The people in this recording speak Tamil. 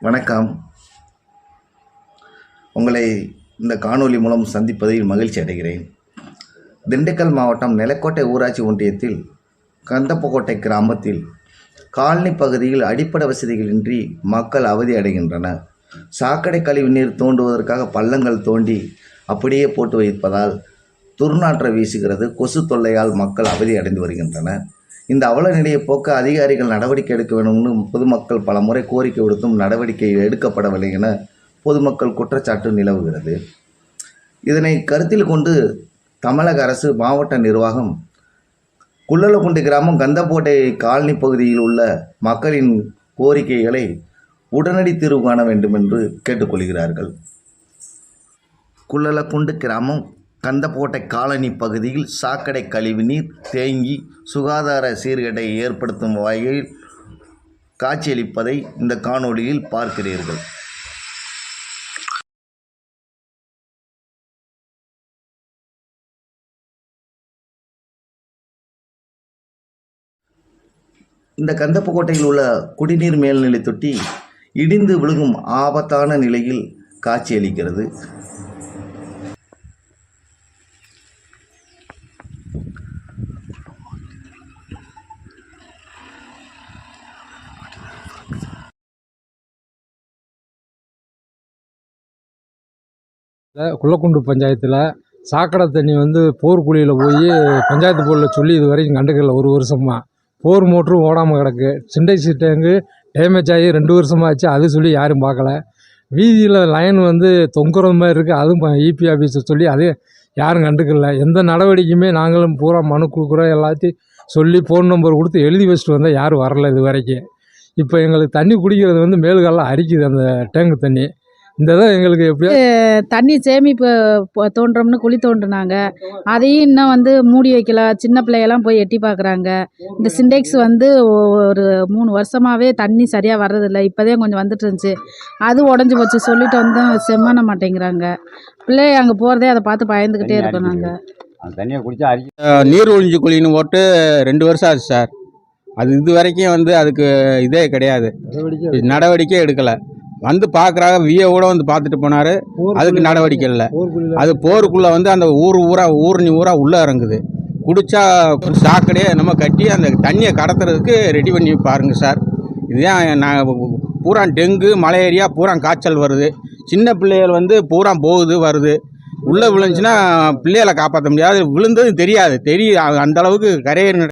வணக்கம். உங்களை இந்த காணொலி மூலம் சந்திப்பதில் மகிழ்ச்சி அடைகிறேன். திண்டுக்கல் மாவட்டம் நிலக்கோட்டை ஊராட்சி ஒன்றியத்தில் கந்தப்பக்கோட்டை கிராமத்தில் காலனி பகுதியில் அடிப்படை வசதிகளின்றி மக்கள் அவதி அடைகின்றனர். சாக்கடை கழிவுநீர் தோண்டுவதற்காக பள்ளங்கள் தோண்டி அப்படியே போட்டு வைப்பதால் துர்நாற்றம் வீசுகிறது கொசு தொல்லையால் மக்கள் அவதி அடைந்து வருகின்றனர். இந்த அவல நிலையை போக்க அதிகாரிகள் நடவடிக்கை எடுக்க வேண்டும்னு பொதுமக்கள் பல முறை கோரிக்கை விடுத்தும் நடவடிக்கை எடுக்கப்படவில்லை என பொதுமக்கள் குற்றச்சாட்டு நிலவுகிறது. இதனை கருத்தில் கொண்டு தமிழக அரசு மாவட்ட நிர்வாகம் குள்ளலக்குண்டு கிராமம் கந்தப்போட்டை காலனி பகுதியில் உள்ள மக்களின் கோரிக்கைகளை உடனடி தீர்வு காண வேண்டும் என்று கேட்டுக்கொள்கிறார்கள். குள்ளலக்குண்டு கிராமம் கந்தப்போட்டை காலனி பகுதியில் சாக்கடை கழிவுநீர் தேங்கி சுகாதார சீர்கேட்டை ஏற்படுத்தும் வகையில் காட்சியளிப்பதை இந்த காணொளியில் பார்க்கிறீர்கள். இந்த கந்தப்பக்கோட்டையில் உள்ள குடிநீர் மேல்நிலை தொட்டி இடிந்து விழுகும் ஆபத்தான நிலையில் காட்சியளிக்கிறது. குள்ளக்குண்டு பஞ்சாயத்தில் சாக்கடை தண்ணி வந்து போர் குழியில் போய் பஞ்சாயத்து போர்டில் சொல்லி இது வரைக்கும் கண்டுக்கல ஒரு வருஷமாக போர் மோட்டரும் ஓடாமல் கிடக்கு. சிண்டைசி டேங்கு டேமேஜ் ஆகி ரெண்டு வருஷமாக ஆச்சு. அது சொல்லி யாரும் பார்க்கல. வீதியில் லைன் வந்து தொங்குற மாதிரி இருக்குது அதுவும் இபி ஆஃபீஸை சொல்லி அது யாரும் கண்டுக்கல. எந்த நடவடிக்கையுமே நாங்களும் பூரா மனு கொடுக்குறோம். எல்லாத்தையும் சொல்லி ஃபோன் நம்பர் கொடுத்து எழுதி வச்சுட்டு வந்தால் யாரும் வரல இது வரைக்கும். இப்போ எங்களுக்கு தண்ணி குடிக்கிறது வந்து மேலுகாலம் அரிக்குது அந்த டேங்கு தண்ணி. இந்த இதை எங்களுக்கு எப்படியா? தண்ணி சேமிப்பு ப- தோண்டுறோம்னு குழி தோண்டுனாங்க அதையும் இன்னும் வந்து மூடி வைக்கல. சின்ன பிள்ளையெல்லாம் போய் எட்டி பார்க்குறாங்க இந்த சிண்டெக்ஸ் வந்து ஒரு மூணு வருஷமாகவே தண்ணி சரியாக வர்றதில்ல. இப்போதே கொஞ்சம் வந்துட்டு இருந்துச்சு. அது உடஞ்சி போச்சு. சொல்லிட்டு வந்து செம்மண்ண மாட்டேங்கிறாங்க. பிள்ளைய அங்கே போகிறதே அதை பார்த்து பயந்துக்கிட்டே இருக்கோம் நாங்கள் நீர் ஒழிஞ்சு குழின்னு போட்டு ரெண்டு வருஷம் ஆச்சு சார். அது இது வரைக்கும் வந்து அதுக்கு இதே கிடையாது. நடவடிக்கை எடுக்கலை. வந்து பார்க்குறாங்க விஏ கூட வந்து பார்த்துட்டு போனார். அதுக்கு நடவடிக்கை இல்லை. அது போருக்குள்ளே வந்து அந்த ஊர் ஊரா ஊர்னி ஊரா உள்ளே இறங்குது. குடிச்சா சாக்கடையே நம்ம கட்டி அந்த தண்ணியை கடத்துறதுக்கு ரெடி பண்ணி பாருங்க சார். இதுதான் நான் பூரா டெங்கு மலேரியா பூரா காய்ச்சல் வருது. சின்ன பிள்ளைகள் வந்து பூரா போகுது வருது. உள்ளே விழுந்துச்சுன்னா பிள்ளைகளை காப்பாற்ற முடியாது. விழுந்தது தெரியாது. தெரியும் அந்த அளவுக்கு கரையேறின